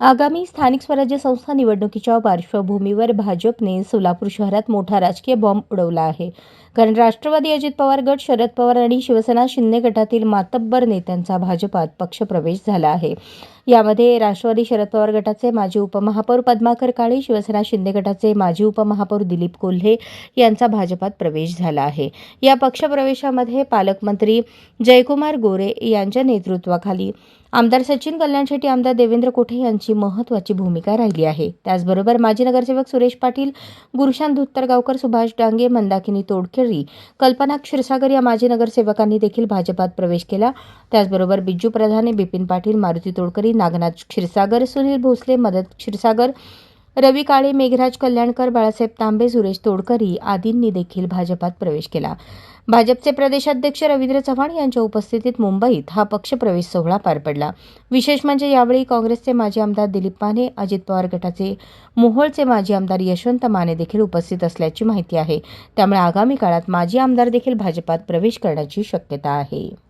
आगामी स्थानिक स्वराज्य संस्था निवडणुकीच्या पार्श्वभूमीवर भाजपने सोलापूर शहरात मोठा राजकीय बॉम्ब उडवला आहे. कारण राष्ट्रवादी अजित पवार गट शरद पवार आणि शिवसेना शिंदे गटातील मातब्बर नेत्यांचा भाजपात पक्षप्रवेश झाला आहे. यामध्ये राष्ट्रवादी शरद पवार गटाचे माजी उपमहापौर पद्माकर काळे शिवसेना शिंदे गटाचे माजी उपमहापौर दिलीप कोल्हे यांचा भाजपात प्रवेश झाला आहे. या पक्षप्रवेशामध्ये पालकमंत्री जयकुमार गोरे यांच्या नेतृत्वाखाली आमदार सचिन कल्याण शेट्टी आमदार देवेंद्र कोठे यांची महत्त्वाची भूमिका राहिली आहे. त्याचबरोबर माजी नगरसेवक सुरेश पाटील गुरुशांत धुत्तरगावकर सुभाष डांगे मंदाकिनी तोडखेळी कल्पना क्षीरसागर या माजी नगरसेवकांनी देखील भाजपात प्रवेश केला. त्याचबरोबर बिज्जू प्रधाने बिपिन पाटील मारुती तोडकरी नागनाथ क्षीरसागर सुनील भोसले मदत क्षीरसागर रवी काळे मेघराज कल्याणकर बाळासाहेब तांबे सुरेश तोडकरी आदींनी देखील भाजपात प्रवेश केला. भाजपचे प्रदेशाध्यक्ष रवींद्र चव्हाण यांच्या उपस्थितीत मुंबईत हा पक्षप्रवेश सोहळा पार पडला. विशेष म्हणजे यावेळी काँग्रेसचे माजी आमदार दिलीप माने अजित पवार गटाचे मोहोळचे माजी आमदार यशवंत माने देखील उपस्थित असल्याची माहिती आहे. त्यामुळे आगामी काळात माजी आमदार देखील भाजपात प्रवेश करण्याची शक्यता आहे.